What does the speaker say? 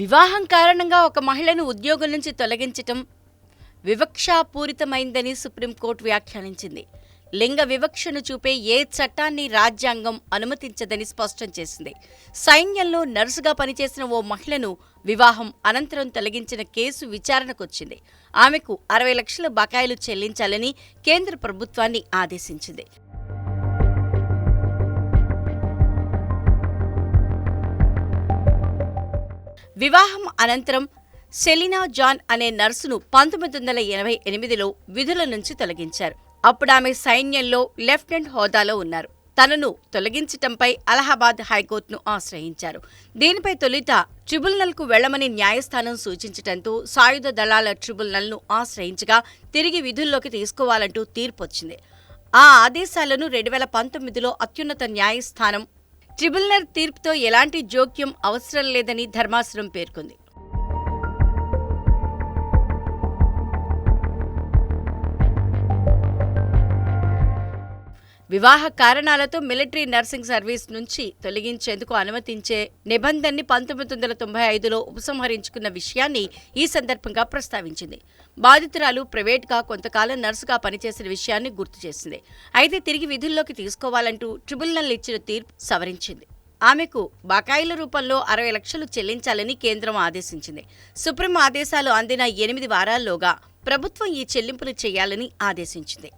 వివాహం కారణంగా ఒక మహిళను ఉద్యోగం నుంచి తొలగించటం వివక్షాపూరితమైందని సుప్రీంకోర్టు వ్యాఖ్యానించింది. లింగ వివక్షను చూపే ఏ చట్టాన్ని రాజ్యాంగం అనుమతించదని స్పష్టం చేసింది. సైన్యంలో నర్సుగా పనిచేసిన ఓ మహిళను వివాహం అనంతరం తొలగించిన కేసు విచారణకొచ్చింది. ఆమెకు అరవై లక్షల బకాయిలు చెల్లించాలని కేంద్ర ప్రభుత్వాన్ని ఆదేశించింది. వివాహం అనంతరం సెలినా జాన్ అనే నర్సును పంతొమ్మిది వందల ఎనభై ఎనిమిదిలో విధుల నుంచి తొలగించారు. అప్పుడు ఆమె సైన్యంలో లెఫ్టినెంట్ హోదాలో ఉన్నారు. తనను తొలగించటంపై అలహాబాద్ హైకోర్టును ఆశ్రయించారు. దీనిపై తొలుత ట్రిబ్యునల్కు వెళ్ళమని న్యాయస్థానం సూచించడంతో సాయుధ దళాల ట్రిబ్యునల్ను ఆశ్రయించగా తిరిగి విధుల్లోకి తీసుకోవాలంటూ తీర్పొచ్చింది. ఆ ఆదేశాలను రెండు వేల పంతొమ్మిదిలో అత్యున్నత న్యాయస్థానం ట్రిబ్యునల్ తీర్పుతో ఎలాంటి జోక్యం అవసరం లేదని ధర్మాసనం పేర్కొంది. వివాహ కారణాలతో మిలిటరీ నర్సింగ్ సర్వీస్ నుంచి తొలగించేందుకు అనుమతించే నిబంధనని పంతొమ్మిది వందల తొంభై ఐదులో ఉపసంహరించుకున్న విషయాన్ని ఈ సందర్భంగా ప్రస్తావించింది. బాధితురాలు ప్రైవేట్గా కొంతకాలం నర్సుగా పనిచేసిన విషయాన్ని గుర్తు చేసింది. అయితే తిరిగి విధుల్లోకి తీసుకోవాలంటూ ట్రిబ్యునల్ ఇచ్చిన తీర్పు సవరించింది. ఆమెకు బకాయిల రూపంలో అరవై లక్షలు చెల్లించాలని కేంద్రం ఆదేశించింది. సుప్రీం ఆదేశాలు అందిన ఎనిమిది వారాల్లోగా ప్రభుత్వం ఈ చెల్లింపులు చేయాలని ఆదేశించింది.